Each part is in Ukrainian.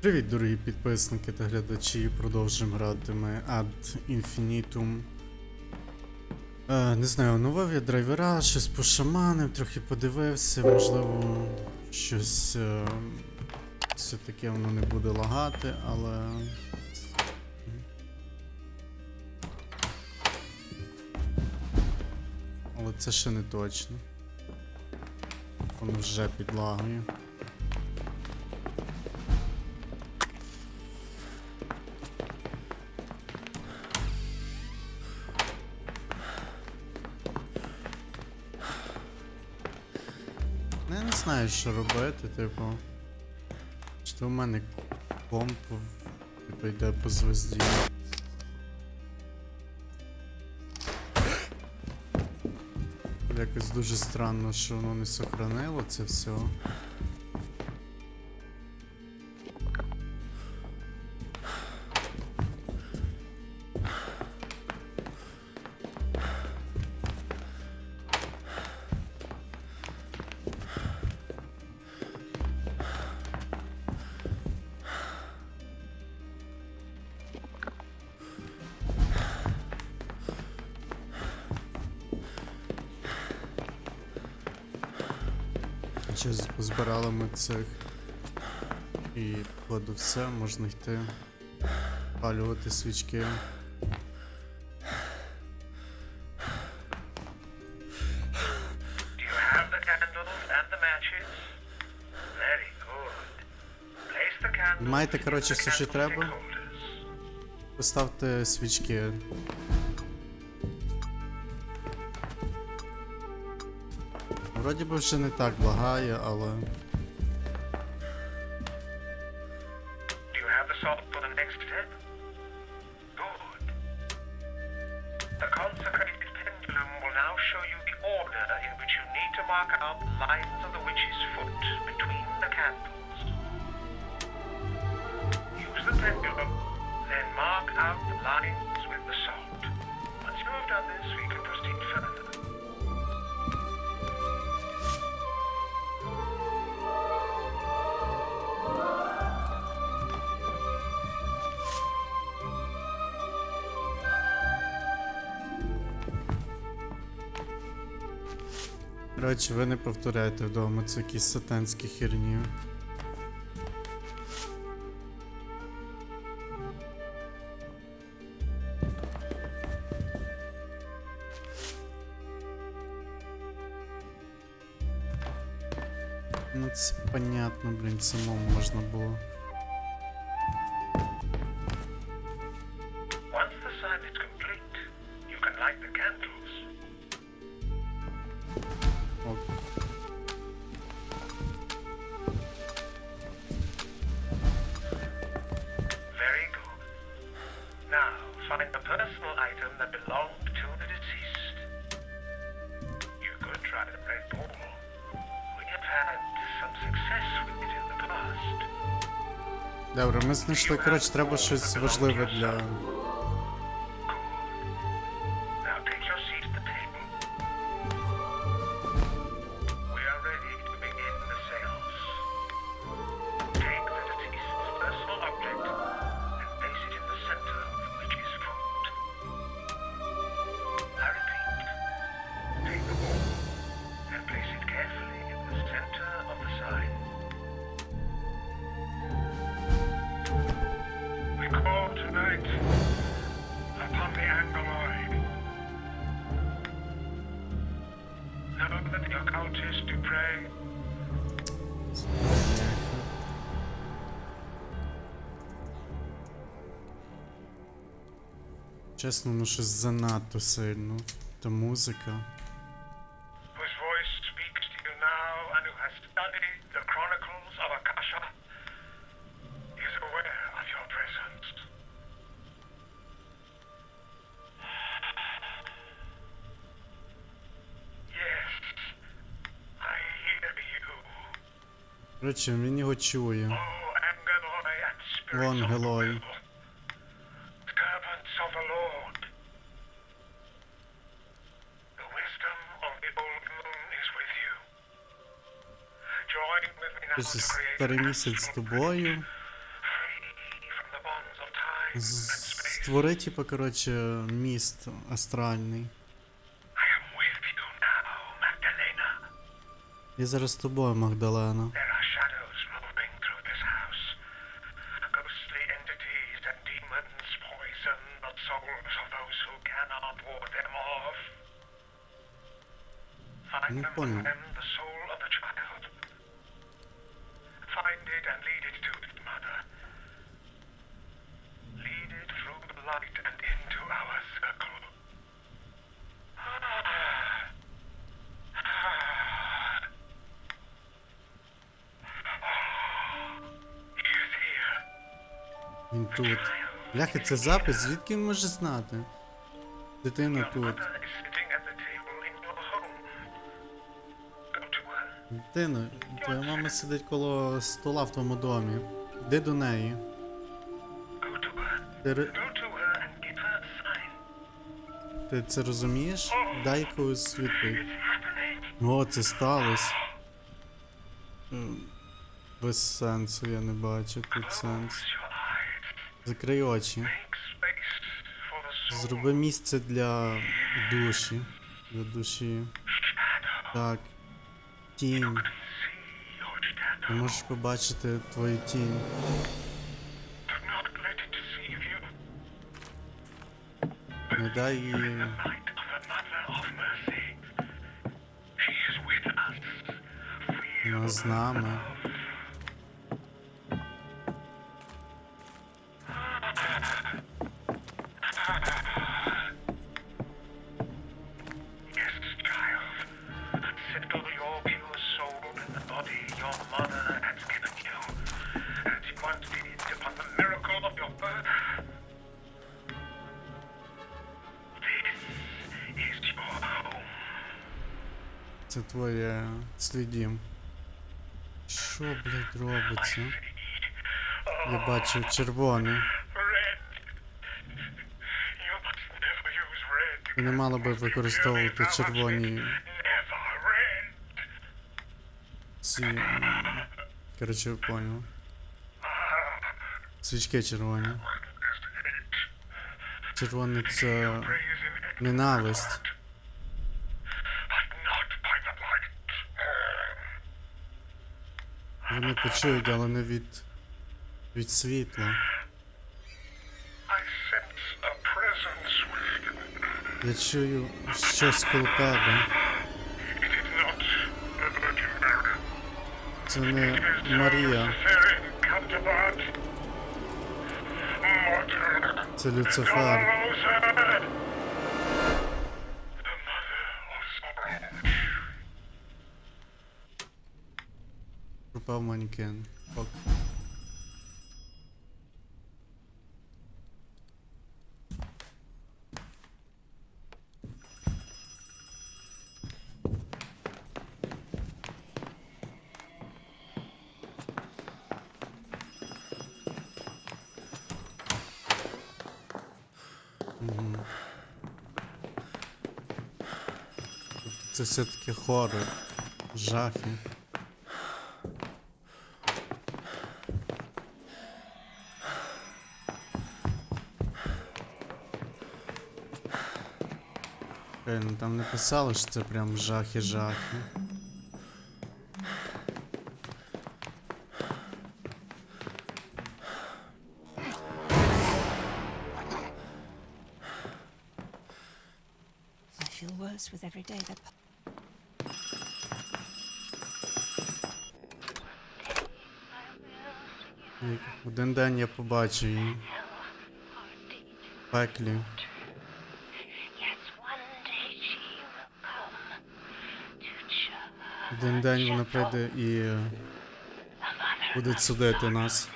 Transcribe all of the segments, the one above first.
Привіт, дорогі підписники та глядачі. Продовжуємо грати ми Ad Infinitum. Е, не знаю, оновив я драйвера, щось пошаманив, трохи подивився, можливо, щось. Е, все-таки воно не буде лагати, але. Але це ще не точно. Воно вже підлагує. Знаю, що робити, типу. Що в мене комп типу йде по звезді. Якось дуже странно, що воно не сохранило це все. Цих. І походу все, можна йти. Палювати свічки. Маєте, коротше, все, що треба? Поставте свічки. Вроді би вже не так лагає, але. Коротше, ви не повторяйте вдома, це якісь сатанські херні. Ну це понятно, блін, самому можна було. Добре, ми знайшли, коротше, треба щось важливе для. To pray Чесно, ну щось занадто сильно. Та музика. With me now Ось to create старий місяць з тобою. Створи, типу, коротше, міст астральний. Я зараз з тобою, Магдалена. Бляха, це запис, звідки він може знати? Дитина тут. Дитина, твоя мама сидить коло стола в твоєму домі. Йди до неї. Ти, це розумієш? Дай якусь відповідь. О, це сталося. Без сенсу я не бачу тут сенс. Закрий очі. Зроби місце для душі. Для душі. Так. Тінь. Ти можеш побачити твою тінь. Не дай їй. Вона з нами. Ти не мала би використовувати червоні ці. Коротше, поняв. Свічки червоні. Червоне це ненависть. Вони почують, але не від. Від світла. Я чую щось коло тебе. Це не Марія, це Люцифер. Пропав манекен. Ок. Це все-таки хорор, жахи. Ну Там не писало, що це прям жахи-жахи. With every day that pa- І Один день я побачу її. В пеклі. Один день вона прийде і е, буде судити нас.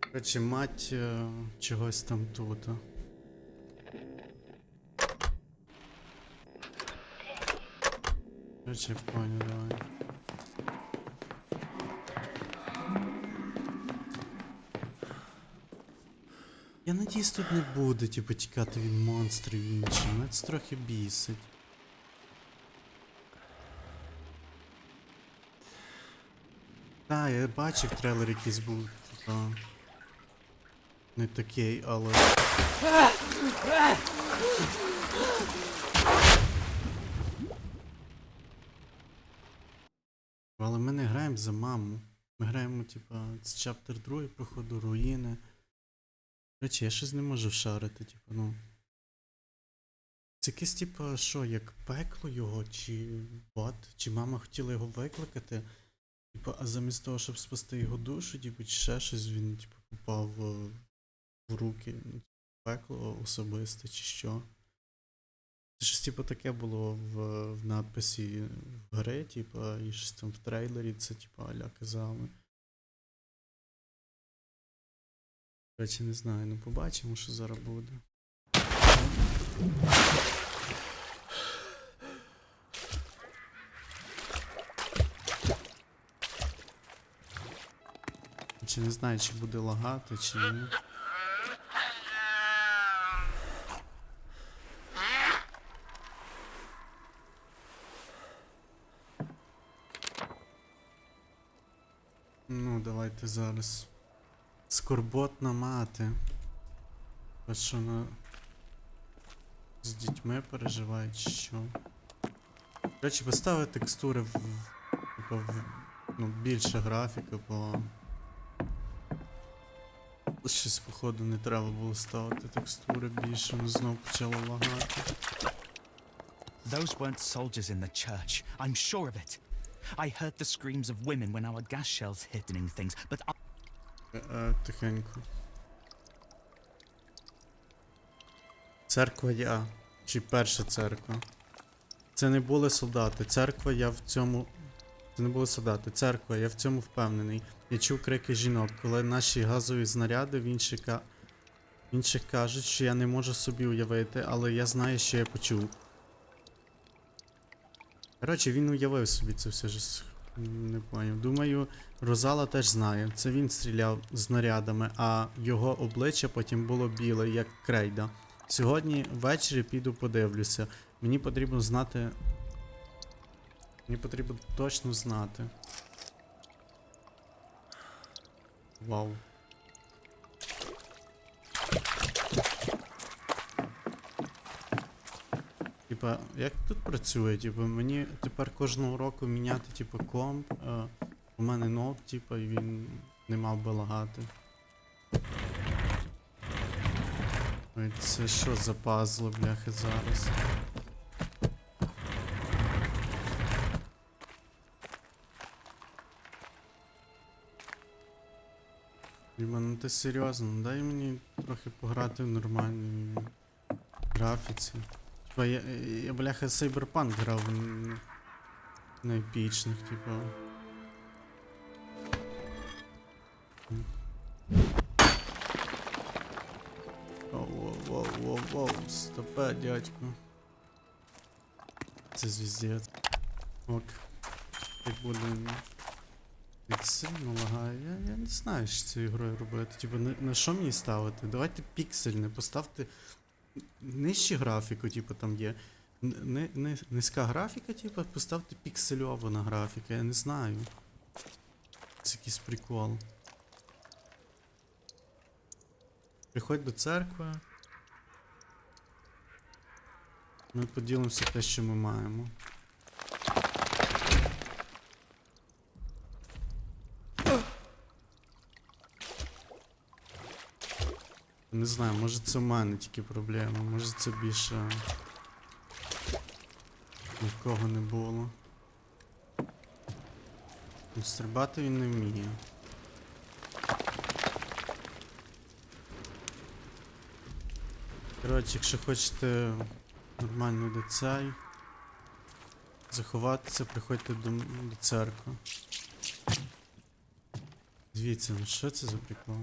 Короче, мать е, чогось там тут. Короче, понял. Надіюсь, тут не буде, типу, тікати від монстрів інших. Мене це трохи бісить. Так, я бачив трейлер якийсь був, типа. не такий, але. Але ми не граємо за маму. Ми граємо, типа, з чаптер 2 походу руїни. Речі, я щось не можу вшарити, типа, ну. Це якесь, типа, що, як пекло його, чи бот, чи мама хотіла його викликати. Типа, а замість того, щоб спасти його душу, типу, чи ще щось він, типу, попав е, в руки. ну, Пекло особисте, чи що. Це щось, типу, таке було в, в надписі в гри, типу, і щось там в трейлері, це, типу, аля казали. Речі, не знаю, ну побачимо, що зараз буде. Чи не знаю, чи буде лагати, чи ні. Ну, давайте зараз. Скорботна мати. А що на. З дітьми переживають, чи що. Речі, поставили текстури в. Типу, в ну, більше графіки, бо. Щось, походу, не треба було ставити текстури більше, ну знов почало лагати. Those weren't soldiers in the church. I'm sure of it. I heard the screams of women when our gas shells hit things, but I тихенько. Церква я. Чи перша церква. Це не були солдати. Церква я в цьому. Це не були солдати. Церква, я в цьому впевнений. Я чув крики жінок, коли наші газові знаряди в інших, в інших кажуть, що я не можу собі уявити, але я знаю, що я почув. Коротше, він уявив собі це все ж. Не поняв. Думаю, Розала теж знає. Це він стріляв знарядами, а його обличчя потім було біле, як крейда. Сьогодні ввечері піду подивлюся. Мені потрібно знати. Мені потрібно точно знати. Вау. Типа, як тут працює? Типа, мені тепер кожного року міняти, типа, комп. Е, у мене ноут, типа, і він не мав би лагати. Ой, це що за пазли, бляхи, зараз? Діма, ну ти серйозно, дай мені трохи пограти в нормальній графіці. Типа я, я, бляха Cyberpunk грав на епічних, типа. М. Воу, воу, воу, воу, воу, стопе, дядько. Це звіздець. Ок. Як буде. Як сильно лагає. Я, я не знаю, що цією грою робити. Типа, на, на що мені ставити? Давайте піксельне, поставте нижче графіку, типу, там є. Ни- ни- низька графіка, типу, поставте піксельована графіка, я не знаю. Це якийсь прикол. Приходь до церкви. Ми поділимося те, що ми маємо. Не знаю, може це в мене тільки проблема, може це більше нікого не було. Ну, Стрибати він не вміє. Коротше, якщо хочете нормально до цей заховатися, приходьте до, до церкви. Дивіться, ну що це за прикол?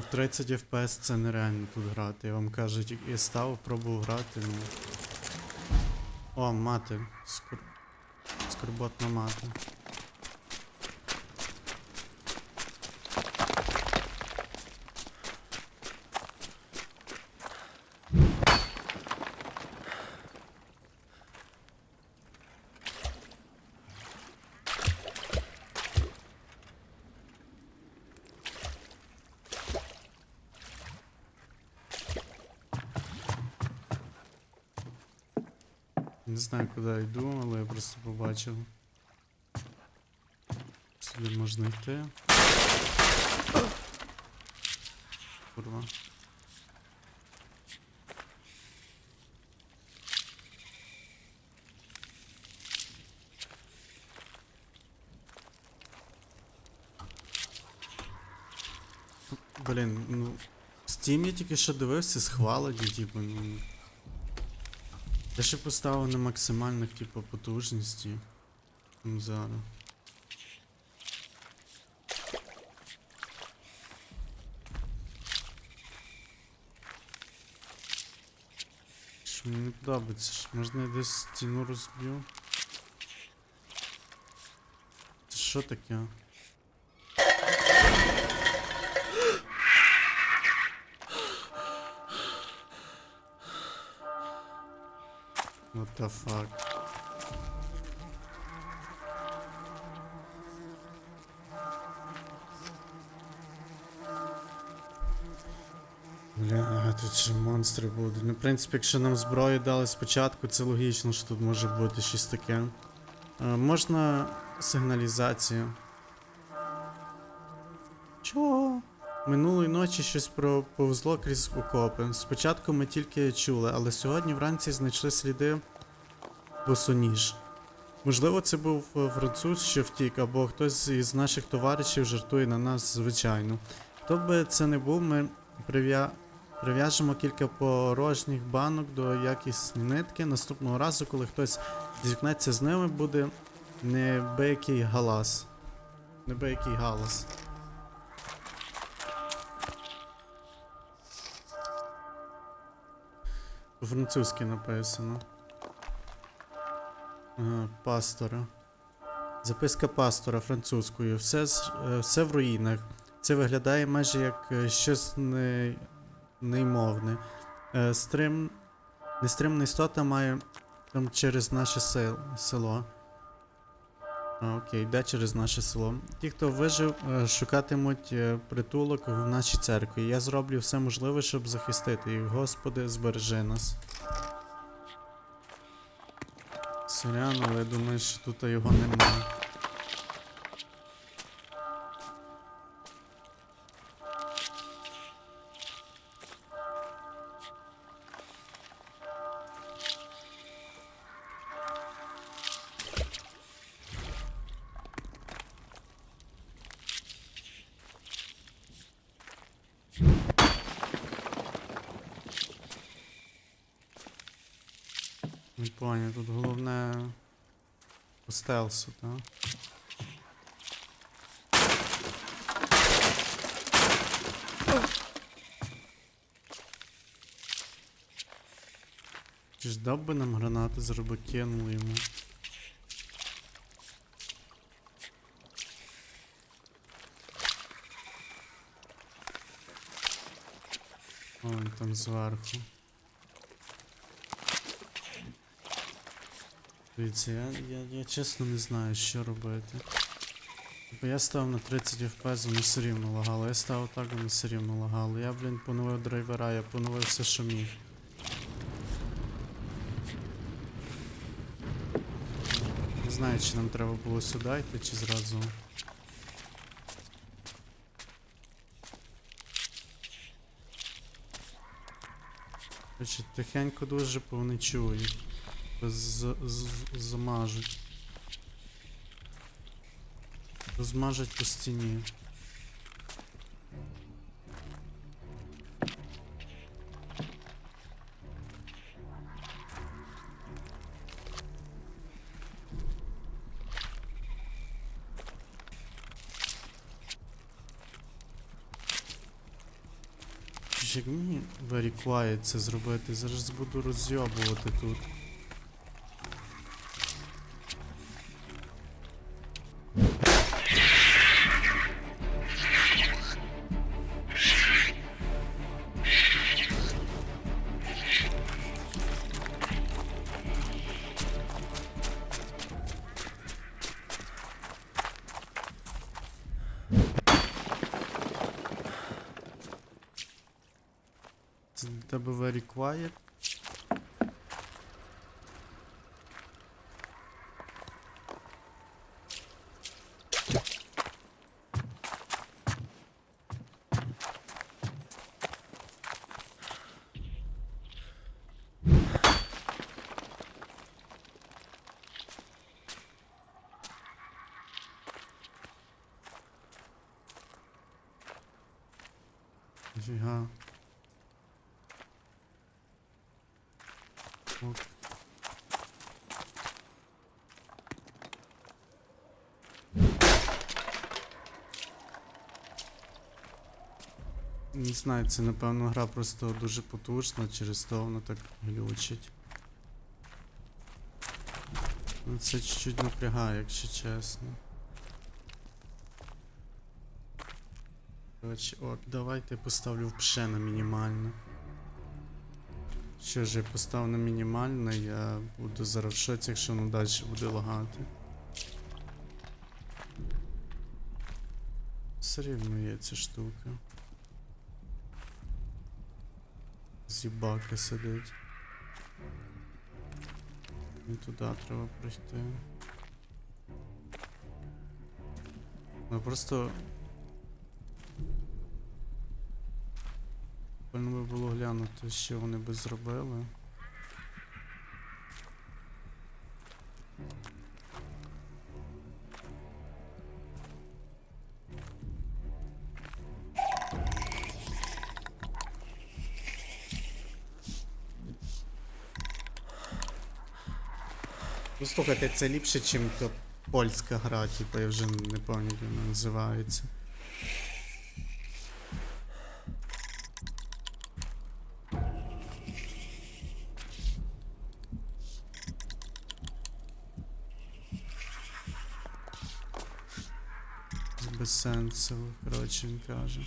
В 30 FPS це нереально тут грати. Я вам кажу, я став, пробував грати, ну. О, мати. Скор... Скорботна мати. Не знаю, куди йду, але я просто побачив. Сюди можна йти. Курва. Блін, ну. Steam я тільки що дивився, схвалені, типу, ну. Я ще поставив на максимальних, типу, потужності. Ну, зараз. Мені не подобається, можна я десь стіну розб'ю. Це що таке? What the fuck? Бля, тут ще монстри будуть. Ну, в принципі, якщо нам зброю дали спочатку, це логічно, що тут може бути щось таке. Е, можна сигналізацію. Чого? Минулої ночі щось про повзло крізь окопи. Спочатку ми тільки чули, але сьогодні вранці знайшли сліди босоніж. Можливо, це був е, француз, що втік, або хтось із наших товаришів жартує на нас, звичайно. Хто би це не був, ми прив'я... прив'яжемо кілька порожніх банок до якісні нитки. Наступного разу, коли хтось зіткнеться з ними, буде небиякий галас. Небиякий галас. По-французьки написано. Ага, пастора. Записка пастора французькою. Все, е, все в руїнах. Це виглядає майже як е, щось не... неймовне. Е, Стрим... Нестримна істота має там через наше село. Окей, де через наше село. Ті, хто вижив, е, шукатимуть е, притулок в нашій церкві. Я зроблю все можливе, щоб захистити їх. Господи, збережи нас. Сорян, але думаю, що тут його немає. Не понял, тут головне по стелсу, так? Чи ж дав би нам гранати, зроби кинули йому. О, він там зверху. Дивіться, я, я, я чесно не знаю, що робити. Бо я став на 30 FPS, воно все рівно лагало. Я став так, воно все рівно лагало. Я, блін, поновив драйвера, я поновив все, що міг. Не знаю, чи нам треба було сюди йти, чи зразу. Тихенько дуже, бо вони чують. З, з, замажуть. Розмажуть по стіні. Як мені very це зробити? Зараз буду розйобувати тут. quiet. Ha. Ок. Не знаю, це напевно гра просто дуже потужна, через то вона так глючить. Ну, Це чуть-чуть напрягає, якщо чесно. Коротше, от, давайте поставлю в пше на мінімальне. Що ж, я поставив на мінімальне, я буду зараз в шоці, якщо воно далі буде лагати. Все рівно є ця штука. Зібака сидить. І туди треба пройти. Ну просто. Прикольно би було глянути, що вони би зробили. Ну слухайте, це ліпше, ніж польська гра, типу я вже не пам'ятаю, як вона називається. Безсенсово, коротше він каже.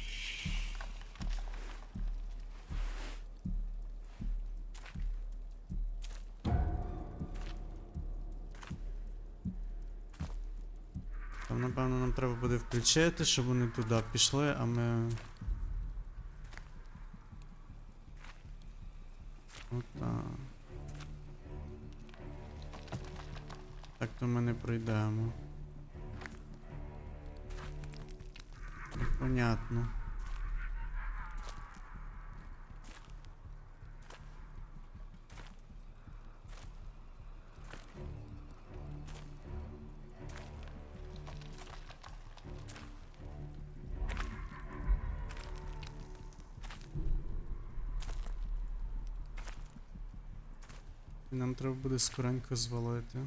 Там, напевно, нам треба буде включити, щоб вони туди пішли, а ми. Отак. Так то ми не пройдемо. Понятно. Нам треба буде скоренько звалити.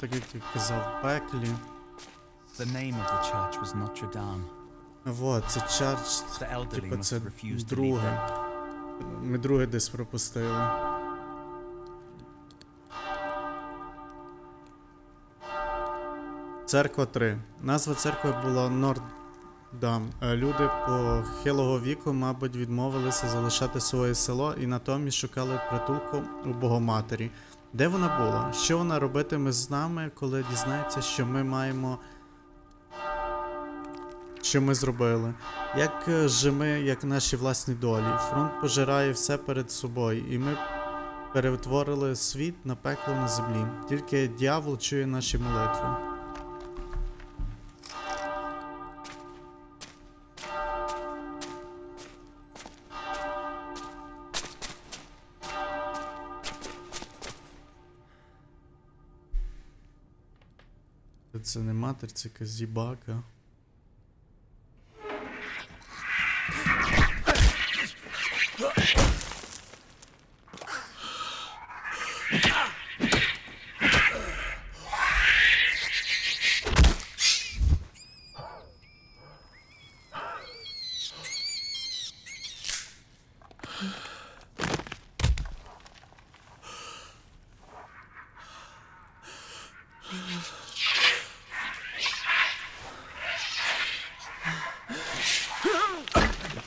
Так як я казав, пеклі. The name of the church was Notre Dame. Вот, це чардж. Типа це друге. Ми друге десь пропустили. Церква 3. Назва церкви була Норддам. Е, Люди похилого віку, мабуть, відмовилися залишати своє село і натомість шукали притулку у Богоматері. Де вона була? Що вона робитиме з нами, коли дізнається, що ми маємо. Що ми зробили? Як же ми, як наші власні долі? Фронт пожирає все перед собою, і ми перетворили світ на пекло на землі. Тільки дьявол чує наші молитви. Це не матер, це якась зібака.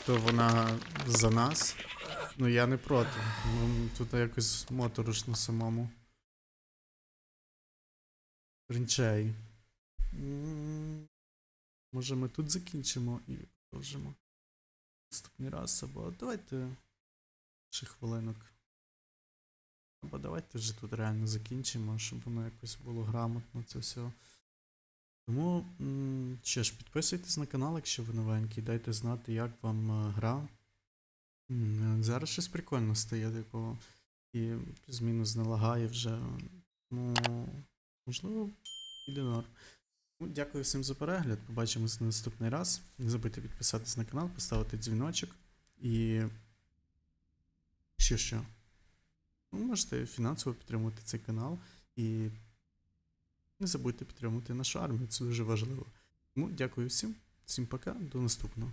Тобто вона за нас. Ну я не проти. Тут якось моторошно самому. Рінчей. Може ми тут закінчимо і продовжимо. Наступний раз, або давайте ще хвилинок. Або давайте вже тут реально закінчимо, щоб воно якось було грамотно це все. Тому, що ж, підписуйтесь на канал, якщо ви новенький, дайте знати, як вам е, гра. Зараз щось прикольно стає, типу, і плюс-мінус вже. Ну, можливо, піде норм. Ну, Дякую всім за перегляд. Побачимось на наступний раз. Не забудьте підписатись на канал, поставити дзвіночок. І. Що що? Ну, можете фінансово підтримувати цей канал. І не забудьте підтримувати нашу армію, це дуже важливо. Тому дякую всім. Всім пока, до наступного.